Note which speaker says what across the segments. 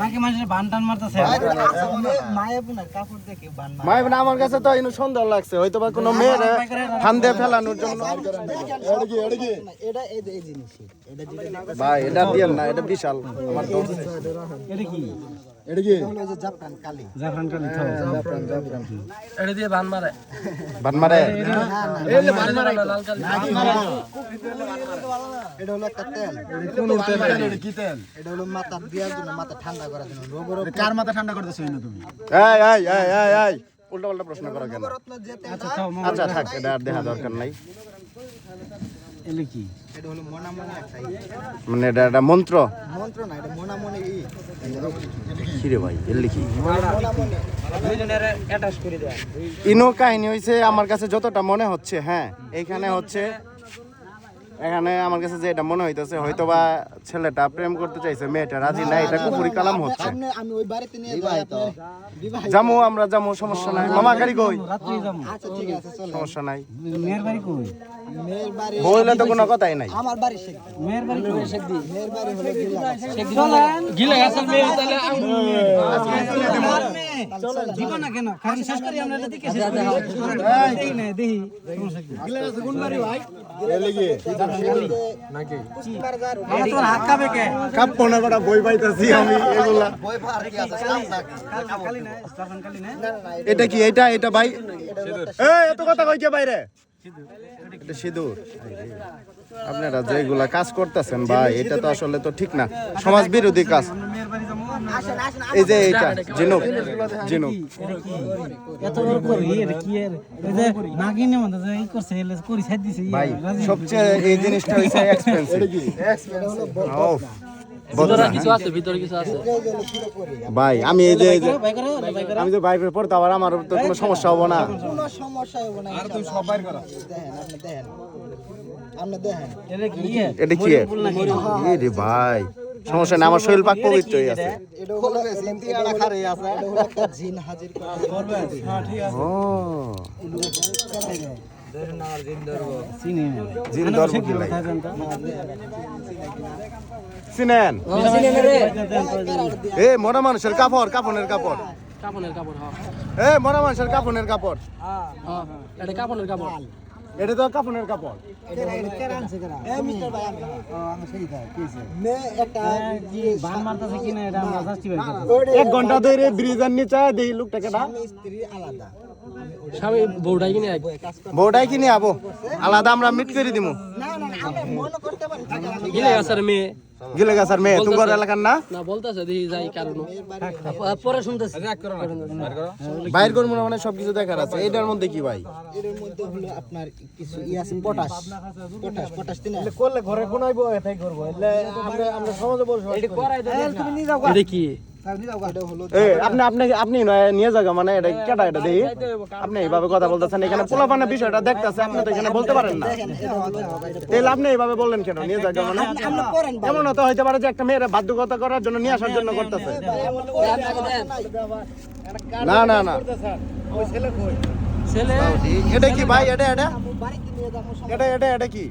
Speaker 1: নাকি মানুষের বান টান মারতেছে
Speaker 2: মায়ে বোনার কাপড় দেখে বান মারে।
Speaker 3: মাই বোন আমার কাছে তো ইনু সন্দেহ লাগছে হয়তো বা কোনো মেয়ের ফান্দে ফেলানোর জন্য
Speaker 2: এটা এই যে এই জিনিসই এটা যেটা দেখতেছেন,
Speaker 3: ভাই এটা দিয়েন না এটা বিশাল আমার তো
Speaker 1: এটা কি
Speaker 2: এটা হলো ওই যে জাফরান কালি
Speaker 1: জাফরান কালি
Speaker 4: এটা দিয়ে বান মারে
Speaker 3: বান মারে
Speaker 4: লাল কালি
Speaker 2: এটা হলো একটা তেল
Speaker 3: কি তেল
Speaker 2: এটা হলো মাথা দেওয়ার জন্য মাথা ঠান্ডা করার জন্য?
Speaker 3: কার মাথা ঠান্ডা করতেছ না তুমি? এই এই এই এই এই। উল্টা পাল্টা প্রশ্ন করো কেন? আচ্ছা থাক এটা আর দেখা দরকার নাই।
Speaker 1: এলে কি?
Speaker 2: এটা হলো মনামনি একটা
Speaker 3: মানে এটা একটা মন্ত্র?
Speaker 2: মন্ত্র না এটা মনামনি ই।
Speaker 3: কি? রে ভাই ইনো কাহিনী হয়েছে আমার কাছে যতটা মনে হচ্ছে হ্যাঁ এইখানে হচ্ছে এখানে আমার কাছে যে এটা মনে হইতেছে হয়তো বা ছেলেটা প্রেম করতে চাইছে মেয়েটা রাজি না এটা কুপুরি কালাম হচ্ছে।
Speaker 2: আপনি আমি ওই বাড়িতে নিয়ে যাই
Speaker 3: জামু আমরা জামু সমস্যা নাই। মামা গাড়ি কই?
Speaker 2: আচ্ছা ঠিক আছে
Speaker 3: সমস্যা নাই।
Speaker 1: মেয়ের বাড়ি কই?
Speaker 3: বইলে তো কোনো কথাই নাই।
Speaker 2: আমার বাড়ি শেখ
Speaker 1: মেয়ের বাড়ি কই
Speaker 2: মেয়ের বাড়ি হলো গিলা
Speaker 1: চলেন।
Speaker 4: মেয়ে। তাহলে
Speaker 1: দিব। না কেন? কারণ শেষ করি আমরা এটা দেখে শেষ করি। না
Speaker 3: এটা কি এটা এটা ভাই? এত কথা কইছে বাইরে। এটা সিঁদুর। আপনারা যেগুলা কাজ করতেছেন ভাই এটা তো আসলে তো ঠিক না। সমাজ বিরোধী কাজ। এই যে এইটা জিনুক জিনুক।
Speaker 1: এটা
Speaker 3: ভাই সবচেয়ে এই জিনিসটা হইছে এক্সপেন্সিভ ও
Speaker 4: ভিতরে কিছু আছে ভিতরে কিছু আছে?
Speaker 3: ভাই আমি এই যে আমি যে বাইরে পড়তে আবার আমার তো কোনো সমস্যা হব না।
Speaker 2: সমস্যা হবে না আর তুমি সব বাইর করো। দেখেন আপনি দেখেন। আপনি দেখেন।
Speaker 1: এটা কি
Speaker 3: এর? এই রে ভাই সমস্যা নেই আমার শরীর পাক পবিত্রই আছে।
Speaker 2: খারে আছে।
Speaker 3: ও। চিনেন এ মরা মানুষের কাপড় কাপড়ের কাপড়।
Speaker 4: কাপড়ের কাপড় হ্যাঁ।
Speaker 3: এ মরা মানুষের কাপড়ের কাপড়।
Speaker 4: হ্যাঁ কাপড়ের কাপড়।
Speaker 3: এটা তো কাপড়ের কাপড়। এক ঘণ্টা ধরে ব্রিজের নিচে দেখি লোকটা কেটা
Speaker 2: স্বামী স্ত্রী আলাদা।
Speaker 4: স্বামী বউটাই কিনে
Speaker 3: বউটাই কিনে আবো। আলাদা আমরা মিট করে দিব
Speaker 2: না না মনে করতে
Speaker 4: মেয়ে।
Speaker 3: গিলে গাছার মেয়ে তোমার এলাকার না?
Speaker 4: না বলতেছে দেখি যাই কারণ।
Speaker 5: পরে শুনতেছি।
Speaker 3: বাইর করব না মানে সবকিছু দেখার আছে। এটার মধ্যে কি ভাই?
Speaker 2: এর মধ্যে হলো আপনার কিছু ই আছে পটাশ পটাশ পটাশ তিন
Speaker 3: করলে ঘরে কোন আইবো এটাই করব। আমরা আমরা সমাজে বলব
Speaker 2: তুমি নিয়ে যাও
Speaker 4: এটা কি?
Speaker 2: এটা
Speaker 3: আপনি আপনি আপনি নয় নিয়ে যাগা মানে এটা কেটা এটা দেখি আপনি এইভাবে কথা বলতেছেন এখানে পোলাপানের বিষয়টা দেখতেছে আপনি তো এখানে বলতে পারেন না। তাহলে আপনি এইভাবে বললেন কেন? নিয়ে যাগা মানে? এমন তো হইতে পারে যে একটা মেয়ের বাধ্যকতা করার জন্য নিয়ে আসার জন্য করতেছে। না। না না
Speaker 4: ছেলে
Speaker 3: এটা কি ভাই? এটা এটা? এটা এটা এটা কি?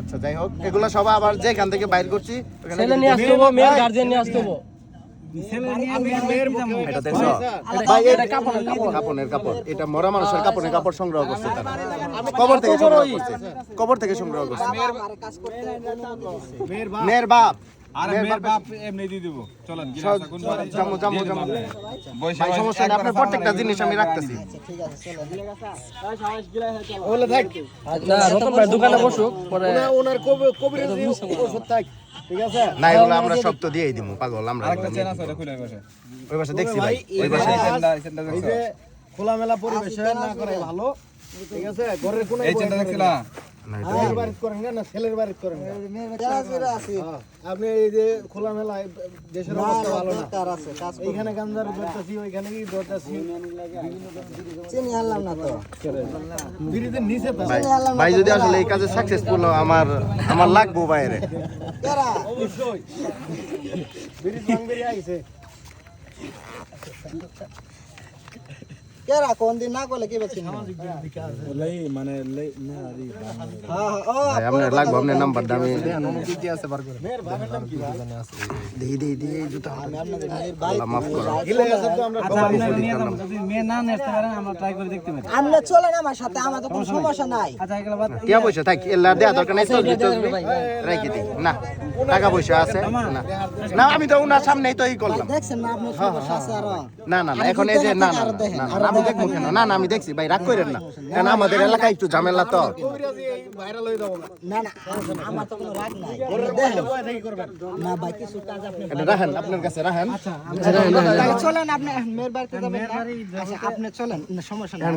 Speaker 3: আচ্ছা যাই হোক এগুলো সব আবার যেখান থেকে বাইর করছি ওখানে
Speaker 4: ছেলে নিয়ে আসতে হব মেয়ের গার্জিয়ান নিয়ে আসতে হব।
Speaker 3: এটা দেখছ? ভাই এটা কাপড়ের কাপড়। এটা মরা মানুষের কাপড়ের কাপড় সংগ্রহ করছে তারা। কবর থেকে সংগ্রহ করছে। কবর থেকে সংগ্রহ করছে।
Speaker 2: আর কাজ করতে
Speaker 3: মেয়ের বাপ।
Speaker 6: আরে মেয়ের বাপ এমনি দিয়ে দিব। চলেন
Speaker 3: সব- জামু জামু জামু। ভাই সমস্যা নেই আপনার প্রত্যেকটা জিনিস আমি রাখতেছি।
Speaker 2: ঠিক আছে চলো।
Speaker 3: বলে থাক।
Speaker 4: না রতন ভাই দোকানে বসুক পরে
Speaker 3: ওনার কবির ওষুধ থাক। ঠিক আছে? না এগুলো আমরা সব তো দিয়েই দিমু পাগল আমরা
Speaker 6: আরেকটা চেন আছে খুলে বসে
Speaker 3: ওই পাশে দেখছি ভাই ওই পাশে
Speaker 6: এই
Speaker 3: খোলামেলা পরিবেশে না করে ভালো। ঠিক আছে? ঘরের কোন
Speaker 6: এই চেনটা দেখছিলা?
Speaker 5: আপনি এই যে দেশের অবস্থা ভালো না। এইখানে গান্ধার ধরতেছি ওইখানে কি ধরতেছি
Speaker 2: চিনি আনলাম না তো।
Speaker 5: বিড়িতে নিচে
Speaker 3: ভাই যদি আসলে এই কাজে সাকসেসফুল আমার আমার লাগবো বাইরে।
Speaker 5: বিড়ি আইছে।
Speaker 2: কোন দিন না করলে কি
Speaker 5: মানে
Speaker 2: হ্যাঁ হ্যাঁ ও
Speaker 3: আমি
Speaker 5: মেয়ের বাবার নাম কি ভাই
Speaker 3: দিই দিই দিই এই জুতা
Speaker 2: আমি আপনাদের মেয়ের বাড়ি
Speaker 3: আল্লাহ মাফ করো
Speaker 5: গিলে গেছে তো আমরা
Speaker 1: আচ্ছা আপনারা নিয়ে যান যদি মেয়ে না নেতে পারেন আমরা ট্রাই করে দেখতে পারি
Speaker 2: আপনি চলেন আমার সাথে আমাদের কোনো সমস্যা নাই
Speaker 1: আচ্ছা এগুলো বাদ
Speaker 3: টিয়া পয়সা থাক এল্লা দেয়া দরকার নাই চলবি চলবি রেখে দিই না টাকা পয়সা আছে না না আমি তো উনার সামনেই তো ই করলাম
Speaker 2: দেখছেন না আপনার সমস্যা আছে আরও
Speaker 3: না না না এখন এই যে না না আমি দেখব কেন? না না আমি দেখছি। ভাই রাগ করেন না। কেন আমাদের এলাকায় একটু ঝামেলা তো?
Speaker 5: হয়ে
Speaker 3: রাখেন আপনার কাছে রাখেন।
Speaker 2: চলেন আপনি মেয়ের বাড়িতে যাবেন আচ্ছা আপনি চলেন সমস্যা